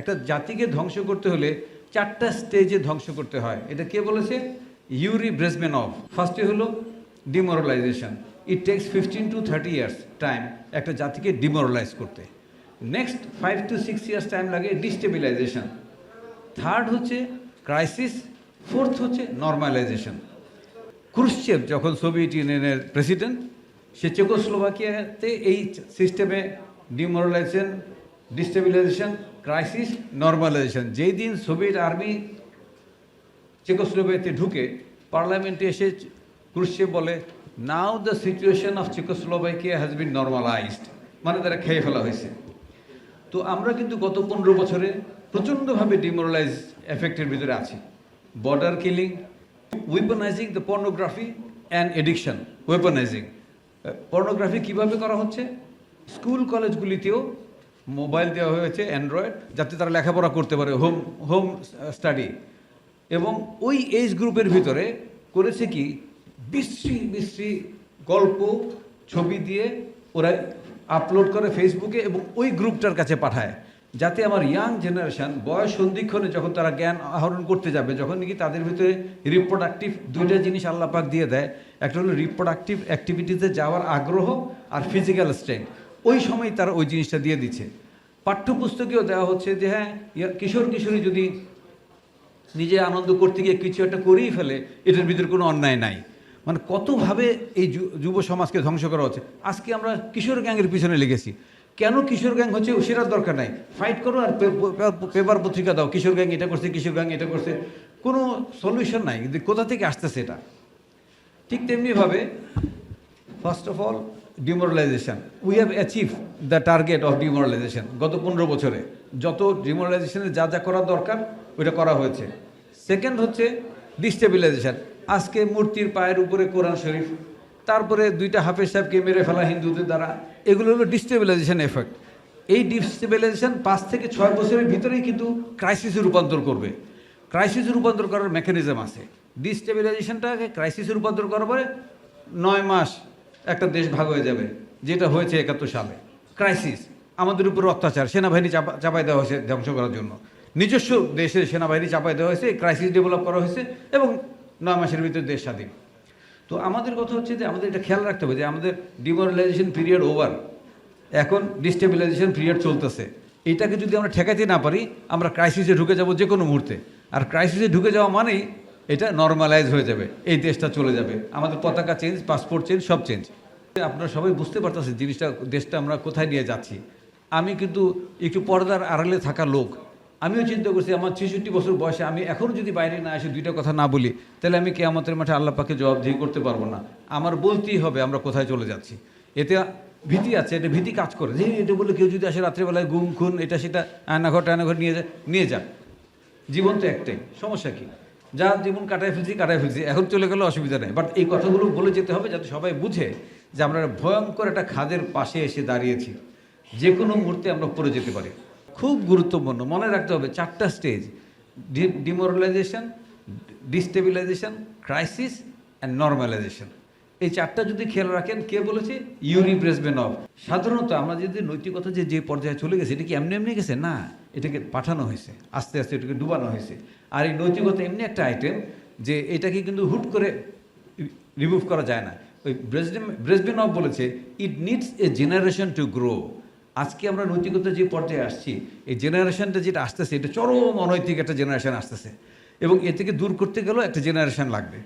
একটা জাতিকে ধ্বংস করতে হলে চারটা স্টেজে ধ্বংস করতে হয়। এটা কে বলেছে? ইউরি ব্রেসমেন অফ ফার্স্টে হলো demoralisation it takes fifteen to thirty years time একটা জাতিকে ডিমোরালাইজ করতে। Next five to six years time লাগে ডিস্টেবিলাইজেশন থার্ড হচ্ছে ক্রাইসিস ফোর্থ হচ্ছে নর্মালাইজেশন ক্রুশ্চেভ যখন সোভিয়েত ইউনিয়নের প্রেসিডেন্ট সে চেকোস্লোভাকিয়াতে এই সিস্টেমে ডিমোরালাইজেশন ডিস্টেবিলাইজেশন ক্রাইসিস নর্মালাইজেশন যেই দিন সোভিয়েত আর্মি চেকোস্লোভাকিয়াতে ঢুকে, পার্লামেন্টে এসে ক্রুশ্চেভ বলে now the situation of Czechoslovakia has been normalised মানে তারা খেয়ে ফেলা হয়েছে। তো আমরা কিন্তু গত পনেরো বছরে প্রচণ্ডভাবে ডিমোরালাইজ এফেক্টের ভিতরে আছি। Border killing weaponising the pornography and addiction weaponising pornography কীভাবে করা হচ্ছে? স্কুল কলেজগুলিতেও মোবাইল দেওয়া হয়েছে অ্যান্ড্রয়েড যাতে তারা লেখাপড়া করতে পারে হোম হোম স্টাডি এবং ওই এজ গ্রুপের ভিতরে করেছে কি, বিশ্রী বিশ্রী গল্প, ছবি দিয়ে ওরা আপলোড করে ফেসবুকে এবং ওই গ্রুপটার কাছে পাঠায়। যাতে আমার ইয়াং জেনারেশন বয়স সন্ধিক্ষণে যখন তারা জ্ঞান আহরণ করতে যাবে, যখন নাকি তাদের ভিতরে রিপ্রোডাক্টিভ দুইটা জিনিস আল্লাহ পাক দিয়ে দেয়। একটা হলো রিপ্রোডাক্টিভ অ্যাক্টিভিটিতে যাওয়ার আগ্রহ আর ফিজিক্যাল স্ট্রেংথ ওই সময় তারা ওই জিনিসটা দিয়ে দিচ্ছে। পাঠ্যপুস্তকেও দেওয়া হচ্ছে যে হ্যাঁ কিশোর কিশোরী যদি নিজে আনন্দ করতে গিয়ে কিছু একটা করেই ফেলে, এটার ভিতরে কোনো অন্যায় নাই। মানে কতভাবে এই যুব সমাজকে ধ্বংস করা হচ্ছে। আজকে আমরা কিশোর গ্যাংয়ের পিছনে লেগেছি। কেন কিশোর গ্যাং হচ্ছে সেটার দরকার নাই? ফাইট করো আর পেপার পত্রিকা দাও। কিশোর গ্যাং এটা করছে, কিশোর গ্যাং এটা করছে। কোনো সলিউশন নাই। কিন্তু কোথা থেকে আসতেছে এটা? ঠিক তেমনিভাবে first of all demoralisation we have achieve the target of demoralisation গত পনেরো বছরে। যত ডিমোরালাইজেশনের যা যা করা দরকার, ওইটা করা হয়েছে। সেকেন্ড হচ্ছে ডিস্টেবিলাইজেশন আজকে মূর্তির পায়ের উপরে কোরআন শরীফ, তারপরে দুইটা হাফেজ সাহেবকে মেরে ফেলা হিন্দুদের দ্বারা। এগুলো হলো ডিস্টেবিলাইজেশন এফেক্ট এই ডিস্টেবিলাইজেশন পাঁচ থেকে ছয় বছরের ভিতরেই কিন্তু ক্রাইসিসে রূপান্তর করবে। ক্রাইসিসে রূপান্তর করার মেকানিজম আছে। ডিস্টেবিলাইজেশনটাকে ক্রাইসিসে রূপান্তর করার পরে নয় মাস একটা দেশ ভাগ হয়ে যাবে, যেটা হয়েছে একাত্তর সালে। ক্রাইসিস আমাদের উপর অত্যাচার, সেনাবাহিনী চাপা, চাপাই দেওয়া হয়েছে ধ্বংস করার জন্য। নিজস্ব দেশের সেনাবাহিনী চাপাই দেওয়া হয়েছে ক্রাইসিস ডেভেলপ করা হয়েছে এবং নয় মাসের ভিতরে দেশ স্বাধীন। তো আমাদের কথা হচ্ছে যে আমাদের এটা খেয়াল রাখতে হবে যে আমাদের ডিমোরালাইজেশন পিরিয়ড ওভার এখন ডিস্টেবিলাইজেশন পিরিয়ড চলতেছে। এটাকে যদি আমরা ঠেকাইতে না পারি, আমরা ক্রাইসিসে ঢুকে যাব যে কোনো মুহূর্তে। আর ক্রাইসিসে ঢুকে যাওয়া মানেই এটা নর্মালাইজ হয়ে যাবে। এই দেশটা চলে যাবে। আমাদের পতাকা চেঞ্জ পাসপোর্ট চেঞ্জ সব চেঞ্জ আপনারা সবাই বুঝতে পারতেছেন জিনিসটা, দেশটা আমরা কোথায় নিয়ে যাচ্ছি। আমি কিন্তু একটু পর্দার আড়ালে থাকা লোক। আমিও চিন্তা করছি, আমার ছেষট্টি বছর বয়সে আমি এখনও যদি বাইরে না এসে দুইটা কথা না বলি, তাহলে আমি কেয়ামতের মাঠে আল্লাহ পাকে জবাবদিহি করতে পারব না। আমার বলতেই হবে, আমরা কোথায় চলে যাচ্ছি। এতে ভীতি আছে, এটা ভীতি কাজ করে। যে এটা বলে কেউ যদি আসে রাত্রেবেলায় গুম খুন, এটা সেটা আয়নাঘর টায়নাঘর নিয়ে যায়, নিয়ে যাক। জীবন তো একটাই, সমস্যা কি? যা জীবন কাটায় ফেলছি কাটায় ফেলছি, এখন চলে গেলে অসুবিধা নেই। বাট এই কথাগুলো বলে যেতে হবে যাতে সবাই বুঝে যে আমরা ভয়ঙ্কর একটা খাদের পাশে এসে দাঁড়িয়েছি। যে কোনো মুহূর্তে আমরা পড়ে যেতে পারি। খুব গুরুত্বপূর্ণ। মনে রাখতে হবে, চারটা stage demoralisation destabilisation crisis and normalisation এই চারটা যদি খেয়াল রাখেন, কে বলেছে? ইউরি ব্রেসবেনভ সাধারণত আমরা যদি নৈতিকতা যে যে পর্যায়ে চলে গেছে, এটা কি এমনি এমনি গেছে? না। এটাকে পাঠানো হয়েছে, আস্তে আস্তে এটাকে ডুবানো হয়েছে। আর এই নৈতিকতা এমনি একটা আইটেম যে এটাকে কিন্তু হুট করে রিমুভ করা যায় না। ওই ব্রেসডেম ব্রেসবেনভ বলেছে it needs a generation to grow আজকে আমরা নৈতিকতা যে পর্যায়ে আসছি, এই জেনারেশনটা যেটা আসতেছে, এটা চরম অনৈতিক একটা জেনারেশন আসতেছে। এবং এ থেকে দূর করতে গেলেও একটা জেনারেশন লাগবে।